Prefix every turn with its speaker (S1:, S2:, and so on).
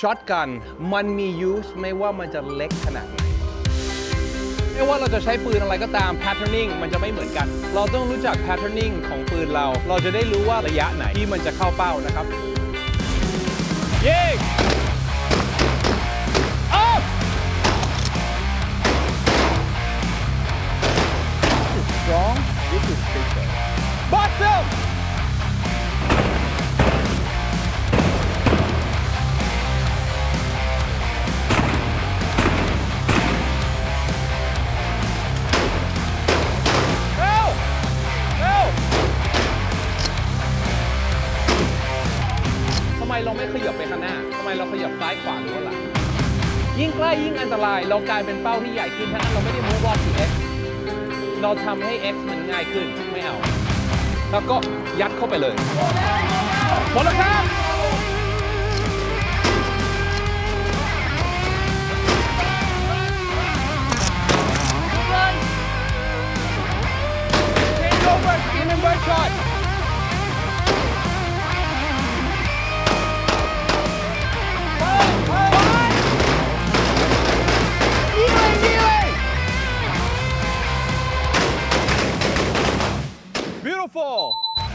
S1: ช็อตกันมันมี use ไม่ว่ามันจะเล็กขนาดไหน ไม่ว่าเราจะใช้ปืนอะไรก็ตาม patterning มันจะไม่เหมือนกัน เราต้องรู้จัก patterning ของปืนเรา เราจะได้รู้ว่าระยะไหนที่มันจะเข้าเป้านะครับ ยิง up This is strong this is safer ไมเราไม่ขยับไปข้างหน้าทำไมเราขยับซ้ายขวาหรือว่าหลังยิ่งใกล้ยิ่งอันตราย เรากลายเป็นเป้าที่ใหญ่ขึ้นทั้งนั้นเราไม่ได้ move on to x เราทำให้ x มันง่ายขึ้นไม่เอา แล้วก็ยัดเข้าไปเลยหมดแล้วครับ fall.